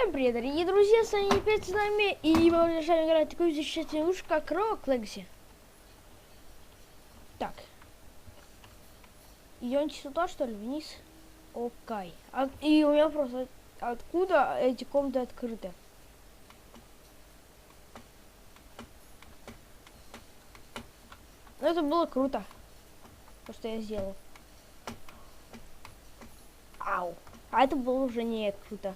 Всем привет, дорогие друзья, с вами опять с нами, и мы продолжаем играть такую замечательную игрушку, как Rock Legacy. Так. Идемте сюда, что ли, вниз? Окей. А, и у меня просто, откуда эти комнаты открыты? Ну, это было круто, то, что я сделал. Ау. А это было уже не круто.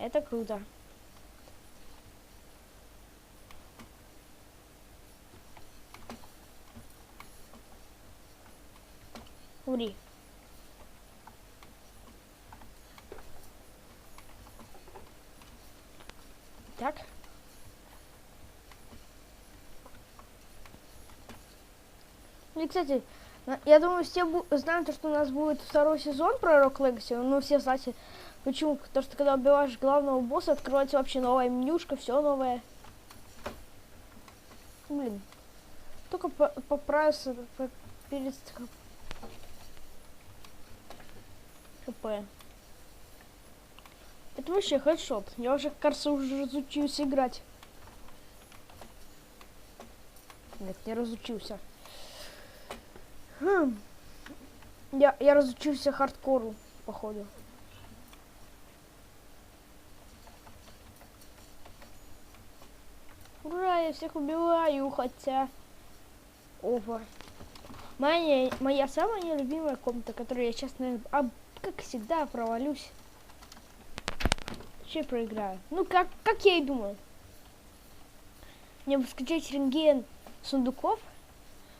Это круто. Ури. Так. Ну и, кстати, я думаю, все знают, что у нас будет второй сезон про Rock Legacy. Ну, все, знаете, почему? Потому что когда убиваешь главного босса, открывается вообще новая менюшка, все новое. Блин. Только поправился по перед ХП. Это вообще хедшот. Я уже, кажется, уже разучился играть. Нет, не разучился. Хм. Я, я разучился хардкору, походу. Ура, я всех убиваю, хотя... Опа. Моя, моя самая нелюбимая комната, которую я сейчас, наверное, а, как всегда, провалюсь. Че проиграю? Ну, как, как я и думал. Мне бы скачать рентген сундуков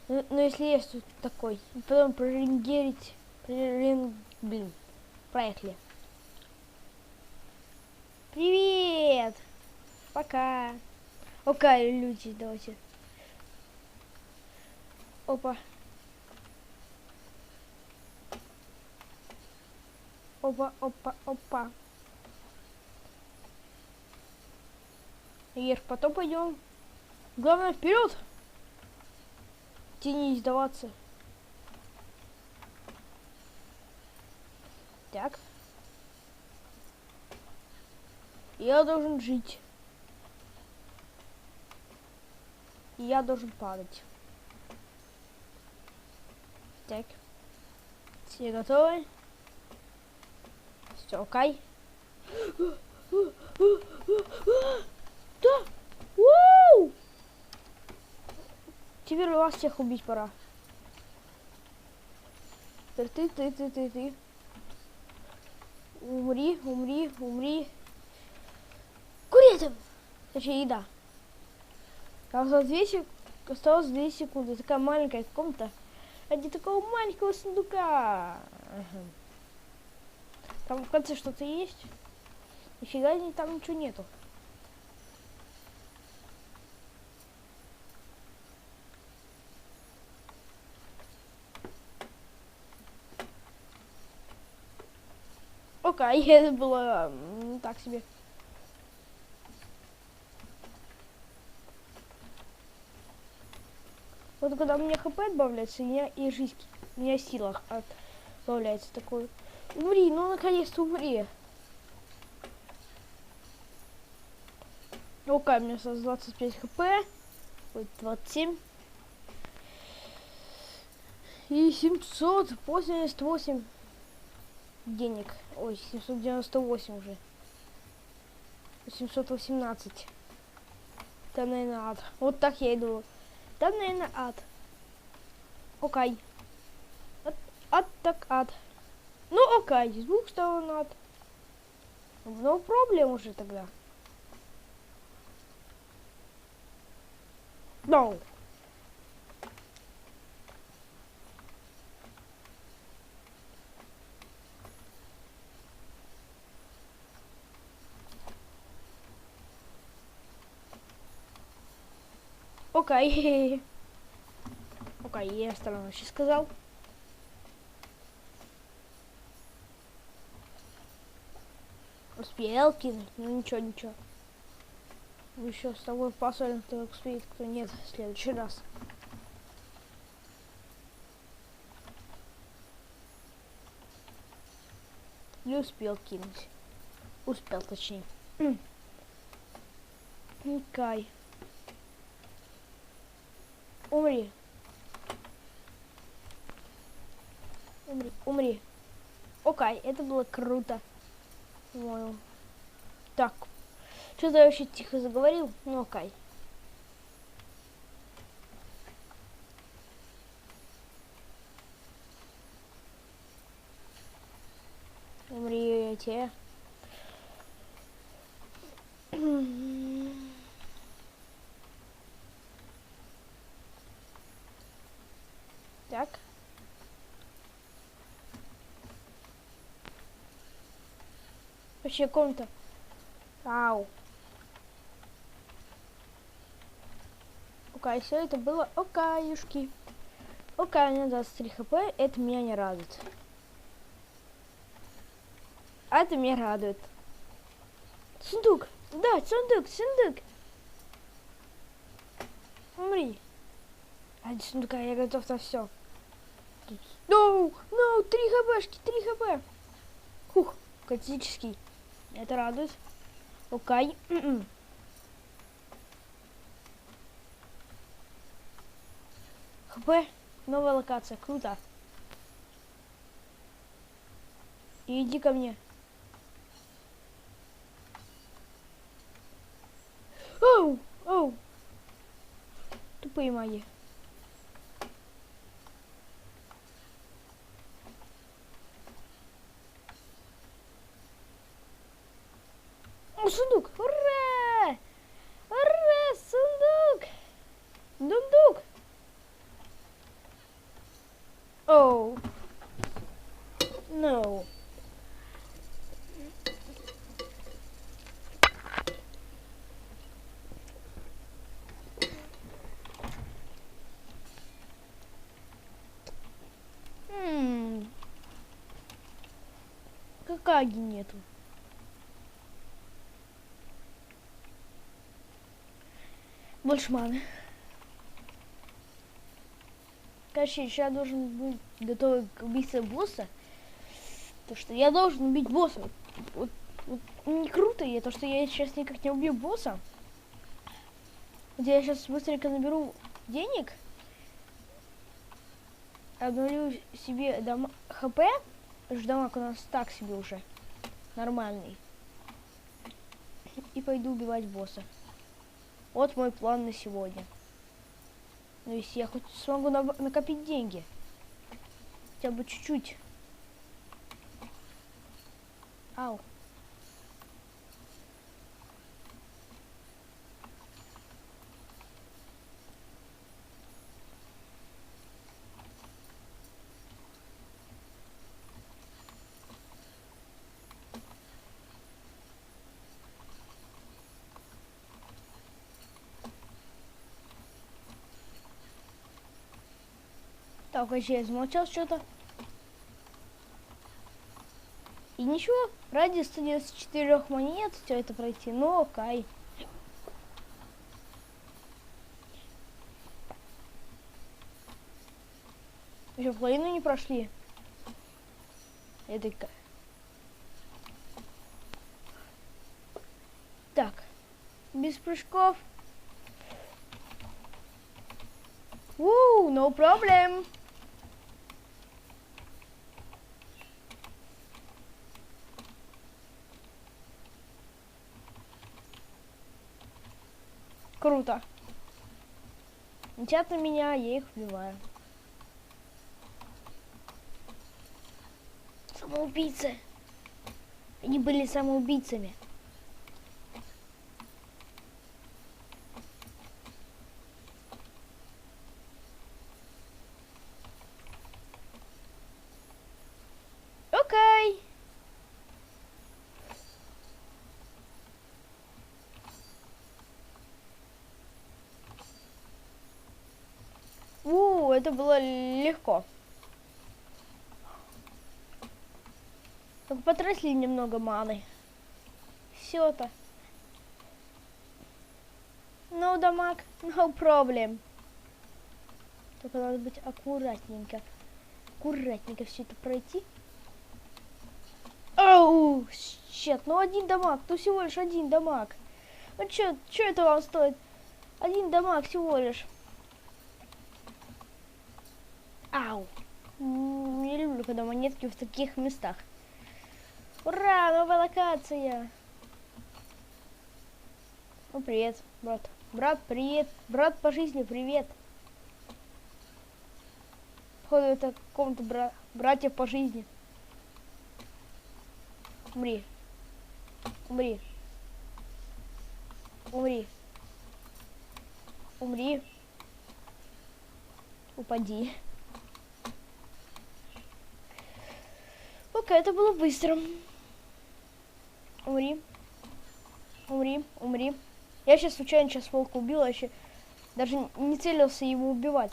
ну, ну если есть тут такой. Потом проренгерить. Прорен... Блин. Проехали. Привет! Пока. Окей, люди, давайте. Опа. Опа, опа, опа. Ешь, потом пойдем. Главное, вперед! Тени сдаваться. Так. Я должен жить. Я должен падать. Так. Все готовы? Все, окей. Да! Уу! Теперь вас всех убить пора. Ты, ты, ты, ты, ты, ты. Умри, умри, умри. Куритим! Точнее, еда. Осталось 2 сек... Осталось 2 секунды. Такая маленькая комната. Ради такого маленького сундука. Там в конце что-то есть. Нифига там ничего нету. Окей, это было так себе. Вот когда у меня хп отбавляется, у меня и жизнь, у меня сила отбавляется такой. Умри, ну наконец-то умри. Окей, у меня осталось 25 хп. Ой, 27. И 788 денег. Ой, 798 уже. 718. Там, наверное, ад. Вот так я иду. Там, наверное, ад. Окей. Ад, ад так ад. Ну, окей, с двух сторон ад. Ну, проблем уже тогда. No. Окей. Окей, я остальное сейчас сказал. Успел кинуть, ну ничего, ничего. Еще с тобой посмотрим, кто успеет, кто нет в следующий раз. Не успел кинуть. Успел, точнее. Кай. Умри. Умри, умри. Окей, это было круто. По-моему. Так. Что-то я вообще тихо заговорил. Ну окей. Умрите. Так. Вообще комната. Ау. Окей, все это было окаюшки. Окей, у меня 23 хп, это меня не радует. А это меня радует. Сундук! Да, сундук, сундук! Умри. Ради сундука я готов на все. No, no, 3 хпшки, 3 хп. Хух, критический. Это радует. Окей. М-м. хп, новая локация, круто. Иди ко мне. Оу, оу. Тупые мои. О, сундук! Ура! Ура! Сундук! Дундук! Оу. No. М. Какаги нету. Больше маны. Короче, я должен быть готовый к убийце босса. То, что я должен убить босса. Вот, вот не круто я, то, что я сейчас никак не убью босса. Вот я сейчас быстренько наберу денег. Обновлю себе дом... хп. Дамаг у нас так себе уже. Нормальный. И пойду убивать босса. Вот мой план на сегодня. Ну, если я хоть смогу на накопить деньги. Хотя бы чуть-чуть. Ау. Так, вообще я замолчал что-то. И ничего, ради 194 монет все это пройти, ну окей. Еще половину не прошли. Это Так, без прыжков. Woo, no problem. Круто. Летят на меня, я их убиваю. Самоубийцы. Они были самоубийцами. Окей. У, это было легко. Только потратили немного маны. Все-то. No дамаг, no problem. Только надо быть аккуратненько. Аккуратненько все это пройти. Оу! Щет, ну один дамаг, ну всего лишь один дамаг. Ну чё, чё это вам стоит? Один дамаг всего лишь. Ау. Не люблю, когда монетки в таких местах. Ура, новая локация. Ну, привет, брат. Брат, привет. Брат по жизни, привет. Походу, это каком-то бра братья по жизни. Умри. Умри. Умри. Умри. Упади. Пока это было быстро. Умри. Умри, умри. Я сейчас случайно сейчас волка убил, вообще даже не целился его убивать.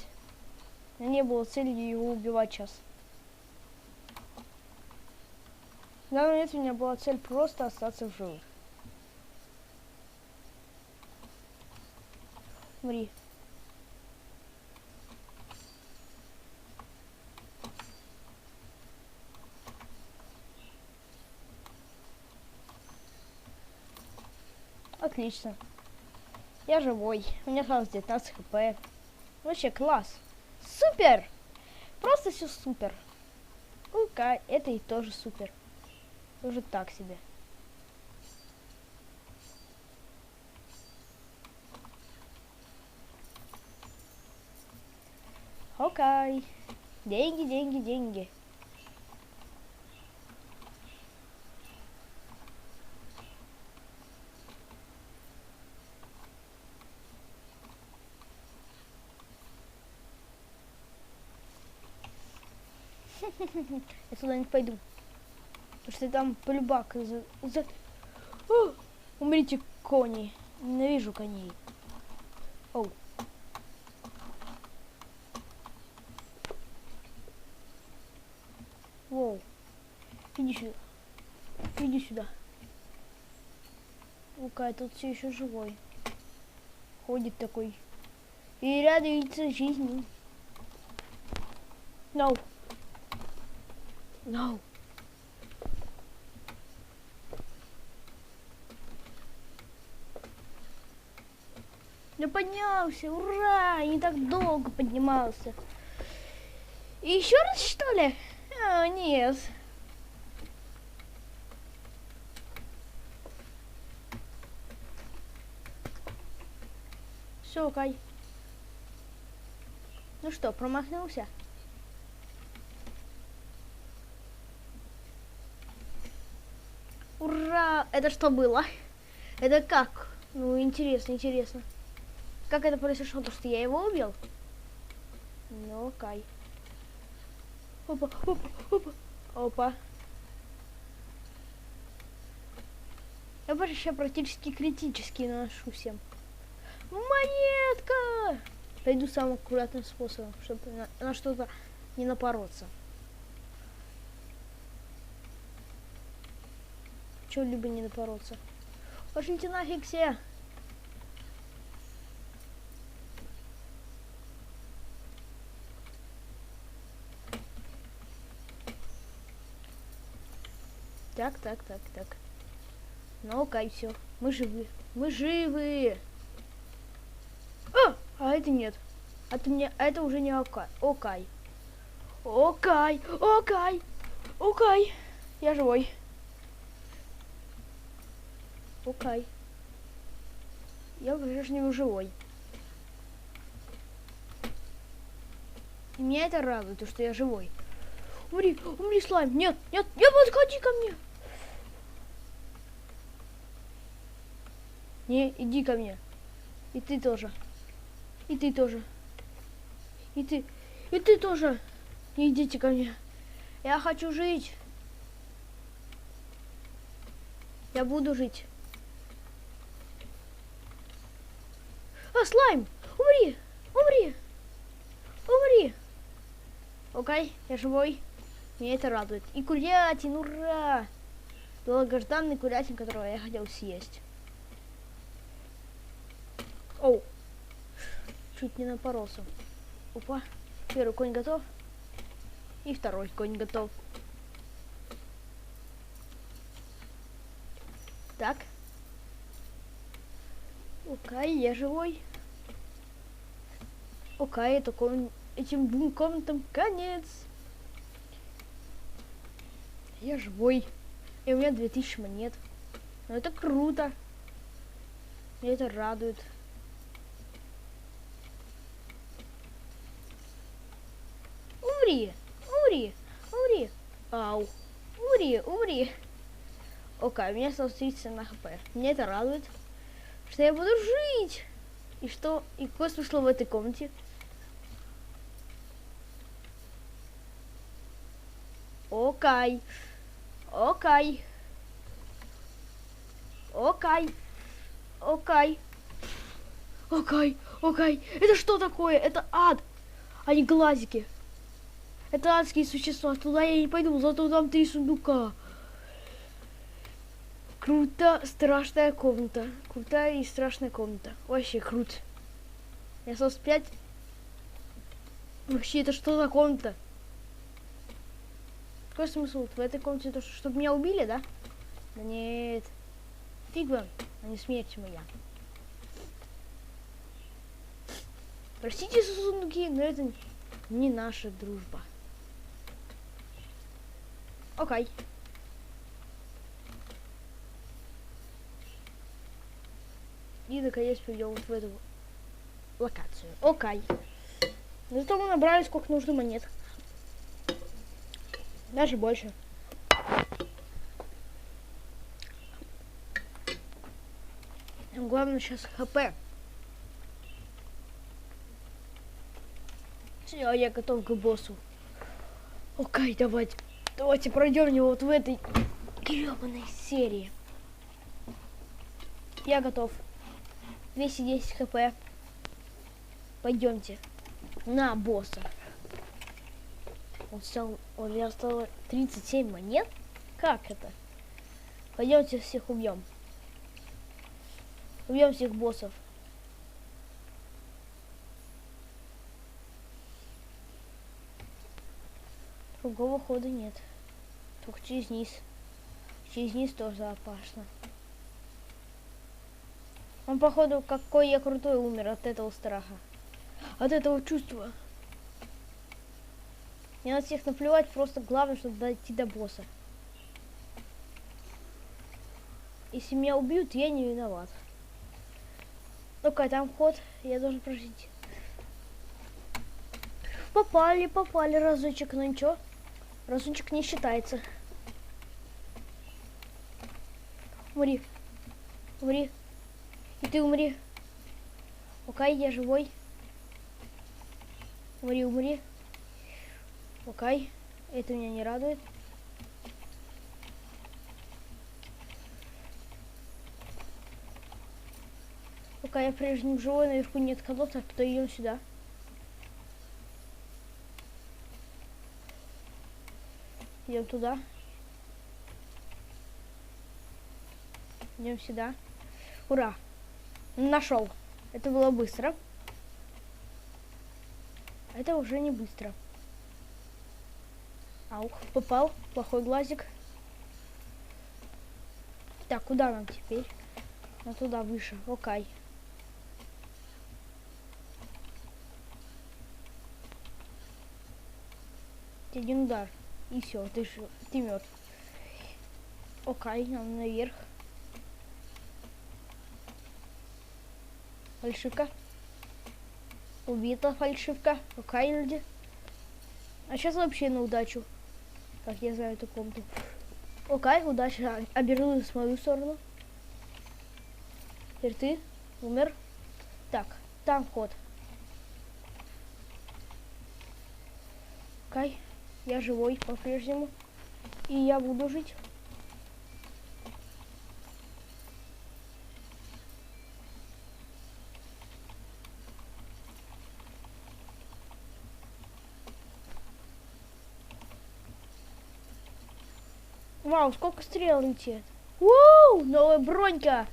Не было цели его убивать сейчас. В данный момент у меня была цель просто остаться в живых. Умри. Отлично. Я живой. У меня осталось 19 хп. Вообще класс. Супер! Просто все супер. Окей, это и тоже супер. Уже так себе. Окей. Деньги, деньги, деньги. Я туда не пойду. Потому что там полюбак за... за... О! Умрите, кони. Ненавижу коней. Оу. Воу. Иди сюда. Иди сюда. Лука, тут все еще живой. Ходит такой. И радуется жизни. No. No. Я поднялся, ура! Не так долго поднимался. И еще раз, что ли? А, нет. Все, Кай. Ну что, промахнулся? Это что было? Это как? Ну, интересно, интересно. Как это произошло? То, что я его убил? Ну, окей. Опа, опа, опа. Опа. Я вообще практически критически наношу всем. Монетка! Пойду самым аккуратным способом, чтобы на, на что-то не напороться. Чего-либо не напороться. Пошлите нафиг все! Так, так, так, так. Ну, окей, все. Мы живы. Мы живы. А, а это нет. Это мне, это уже не окей. Окей. Окей, окей, окей. Я живой. Окей. Я по-прежнему живой. И меня это радует, то, что я живой. Умри, умри, слайм. Нет, нет, не подходи ко мне. Не, иди ко мне. И ты тоже. И ты тоже. И ты. И ты тоже. Не идите ко мне. Я хочу жить. Я буду жить. А, слайм! Умри! Умри! Умри! Окей, я живой. Меня это радует. И курятин, ура! Долгожданный курятин, которого я хотел съесть. Оу. Чуть не напоролся. Опа. Первый конь готов. И второй конь готов. Так. Окей, я живой. Окей, это ком- этим двум комнатам конец. Я живой. И у меня 2000 монет. Ну это круто. Меня это радует. Умри! Умри! Умри! Ау! Умри! Умри! Окей, у меня осталось 30 на хп. Меня это радует, что я буду жить. И что... И какой смысл в этой комнате? Окей. Окей. Окей. Окей. Окей. Окей. Это что такое? Это ад. А не глазики. Это адские существа. Туда я не пойду, зато там три сундука. Круто, страшная комната. Крутая и страшная комната. Вообще круто. Я осталось 5. Вообще, это что за комната? Какой смысл в этой комнате? То, что, чтобы меня убили, да? Да нет. Фиг вам, а не смерть моя. Простите за сундуки, но это не наша дружба. Окей. И наконец придем вот в эту локацию. Окей. Зато мы набрали сколько нужно монет. Даже больше. Главное сейчас хп. Все, я готов к боссу. Окей, давайте. Давайте пройдем его вот в этой гребаной серии. Я готов. 210 хп. Пойдемте на босса. Он стал, он я стало 37 монет? Как это? Пойдемте всех убьем. Убьем всех боссов. Другого хода нет. Только через низ. Через низ тоже опасно. Он, походу, какой я крутой умер от этого страха. От этого чувства. Мне на всех наплевать, просто главное, чтобы дойти до босса. Если меня убьют, я не виноват. Ну-ка, там ход, я должен прожить. Попали, попали разочек, но ничего. Разочек не считается. Умри. Умри. И ты умри. Окей, я живой. Умри, умри. Окей. Это меня не радует. Пока я прежним живой, наверху нет колодца, то идем сюда. Идем туда. Идем сюда. Ура! Нашел. Это было быстро. Это уже не быстро. Аух, попал. Плохой глазик. Так, куда нам теперь? Ну туда выше. Окей. Один удар. И все, ты, ты мертв. Окей, нам наверх. Фальшивка. Убита фальшивка. Окей, люди. А сейчас вообще на удачу. Как я знаю эту комнату. Окей, удача обернулась в мою сторону. Теперь ты умер. Так, там ход. Окей, я живой по-прежнему. И я буду жить. Вау, сколько стрел летит. Ууу, новая бронька.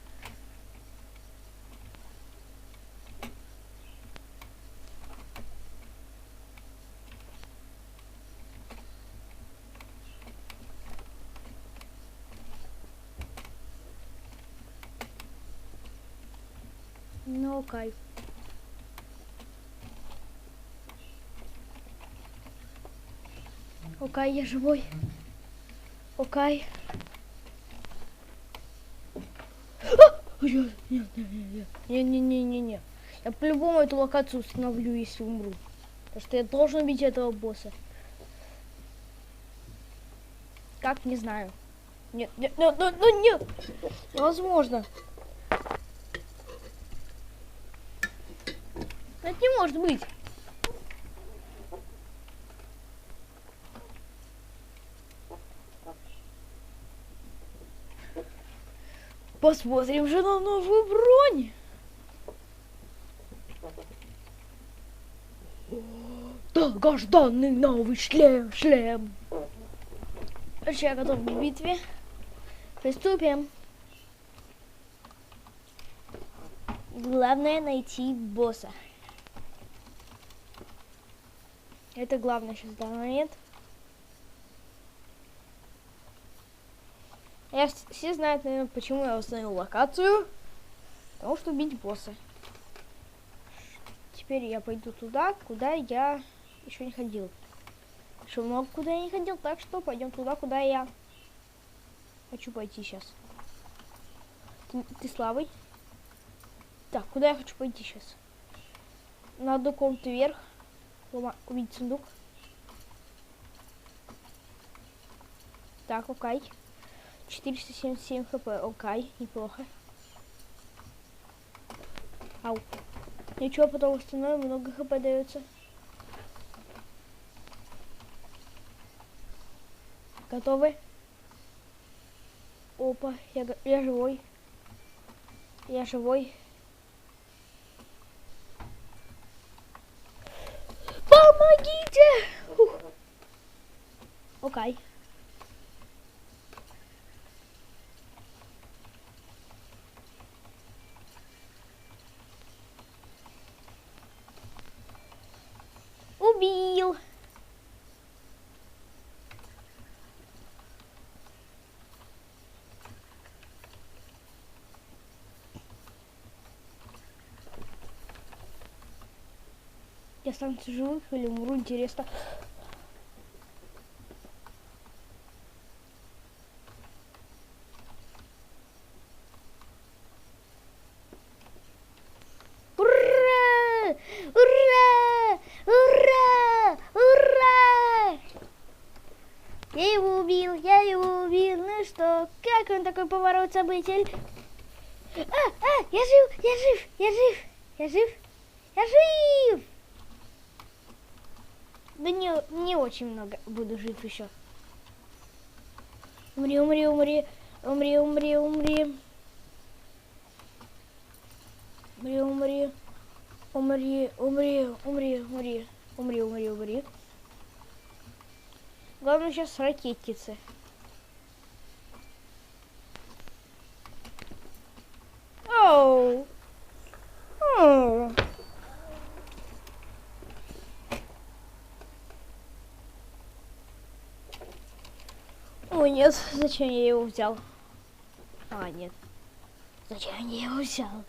Ну, кайф. Окай, я живой. Окей. Не-не-не-не-не. Я по-любому эту локацию установлю, если умру. Потому что я должен убить этого босса. Как, не знаю. Нет, нет, нет, нет, ну, нет. Невозможно. Это не может быть. Посмотрим же на новую бронь. Долгожданный новый шлем, шлем. Короче, я готов к битве. Приступим. Главное найти босса. Это главное сейчас в данный момент. Я вс- все знают, наверное, почему я установил локацию. Потому что убить босса. Теперь я пойду туда, куда я еще не ходил. Еще много куда я не ходил, так что пойдем туда, куда я хочу пойти сейчас. Ты, ты слабый? Так, куда я хочу пойти сейчас? На одну комнату вверх. Лома- Увидеть сундук. Так, окей. 477 хп, окей, неплохо. Ау. Ничего, потом восстановим, много хп дается. Готовы? Опа, я, я живой. Я живой. Помогите! Ух. Окей. Убил. Я останусь живых или умру, интересно. Ура! Ура! Ура! Ура! Я его убил, я его убил. Ну что, как он такой поворот событий? А, а, я жив, я жив, я жив, я жив, я жив. Да не, не очень много буду жив еще. Умри, умри, умри. Умри, умри, умри. Умри, умри. Умри, умри, умри, умри. Умри, умри, умри. Главное сейчас ракетницы. Ой, нет, зачем я его взял? А, нет. Зачем я его взял?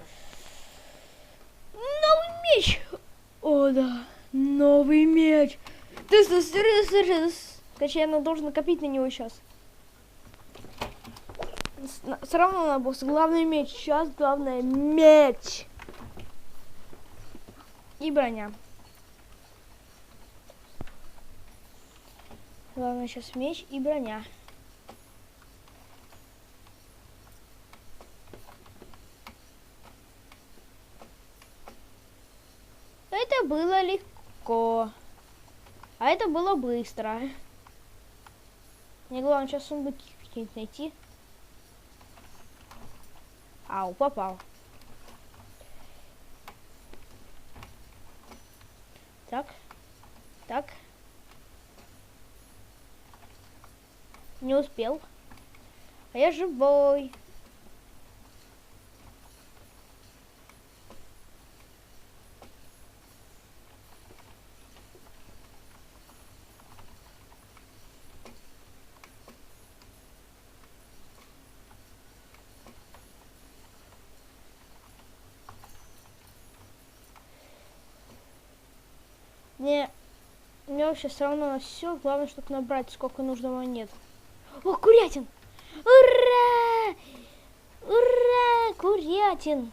Новый меч! О, да, новый меч! Ты Короче, я должен накопить на него сейчас. Все равно на босс. Главный меч. Сейчас главное меч. И броня. Главное сейчас меч и броня. Это было легко. А это было быстро. Мне главное сейчас сундуки какие-нибудь найти. Ау, попал. Так. Так. Не успел. А я живой. Взял сейчас равно на все. Главное, чтобы набрать сколько нужно монет. О, курятин! Ура! Ура! Курятин!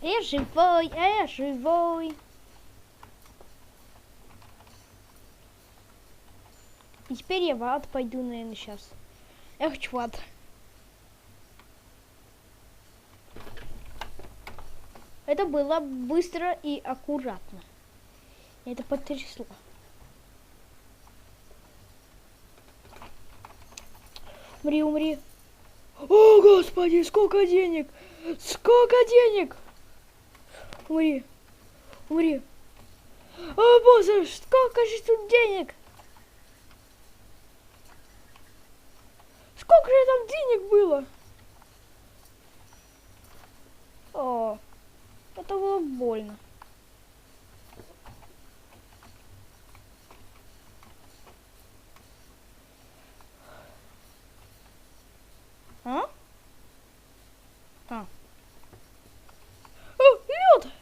Я живой, я живой. И теперь я в ад пойду, наверное, сейчас. Я хочу в ад. Это было быстро и аккуратно. Это потрясло. Умри, умри. О, господи, сколько денег! Сколько денег! Умри. Умри. О, боже, сколько же тут денег! Сколько же там денег было? О, это было больно. А? А. О, лед!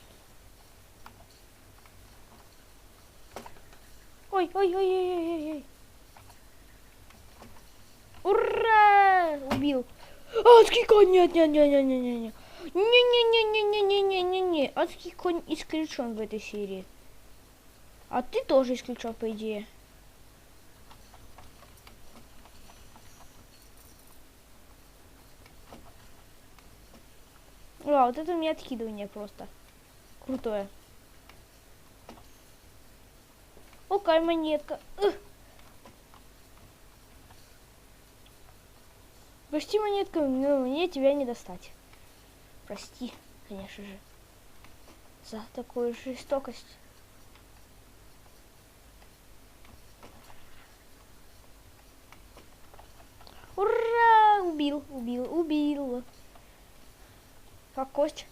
Ой, ой, ой, ой, ой, ой, ой. Ура! Убил. Конь, нет, нет, нет, нет, нет, нет, нет. Не-не-не-не-не-не-не-не-не. Адский конь исключен в этой серии. А ты тоже исключен, по идее. А, вот это у меня откидывание просто. Крутое. Окей, монетка. Ugh. Прости, монетка, но мне тебя не достать. Прости, конечно же, за такую жестокость. Ура! Убил, убил, убил. Как кость.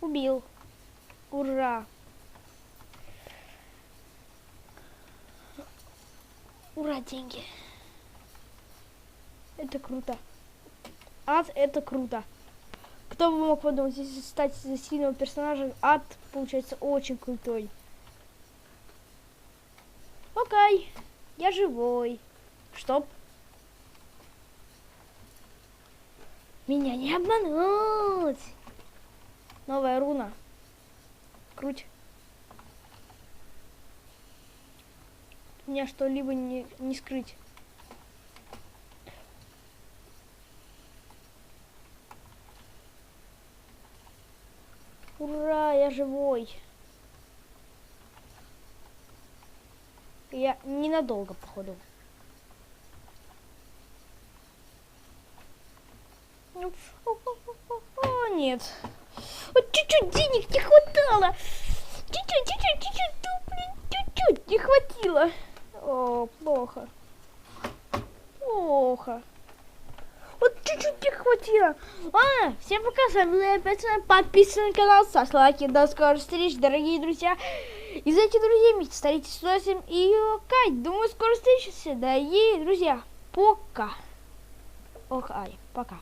Убил. Ура! Деньги. Это круто. Ад это круто. Кто бы мог подумать, если стать за сильного персонажа, ад получается очень крутой. Окей, я живой. Чтоб меня не обмануть. Новая руна. Круть. Меня что-либо не, не скрыть. Ура, я живой. Я ненадолго, походу. Ну, О, нет. Вот чуть-чуть денег не хватало. Чуть-чуть, чуть-чуть, чуть-чуть, ну, чуть-чуть не хватило. О, плохо. Плохо. Вот чуть-чуть не хватило. А, всем пока, с вами Лея Петровна. Подписывайтесь на канал, ставьте лайки. До скорых встреч, дорогие друзья. И за этих друзей вместе старайтесь с удовольствием и Кай. Думаю, скоро встретимся, дорогие друзья. Пока. Ох, ай, пока.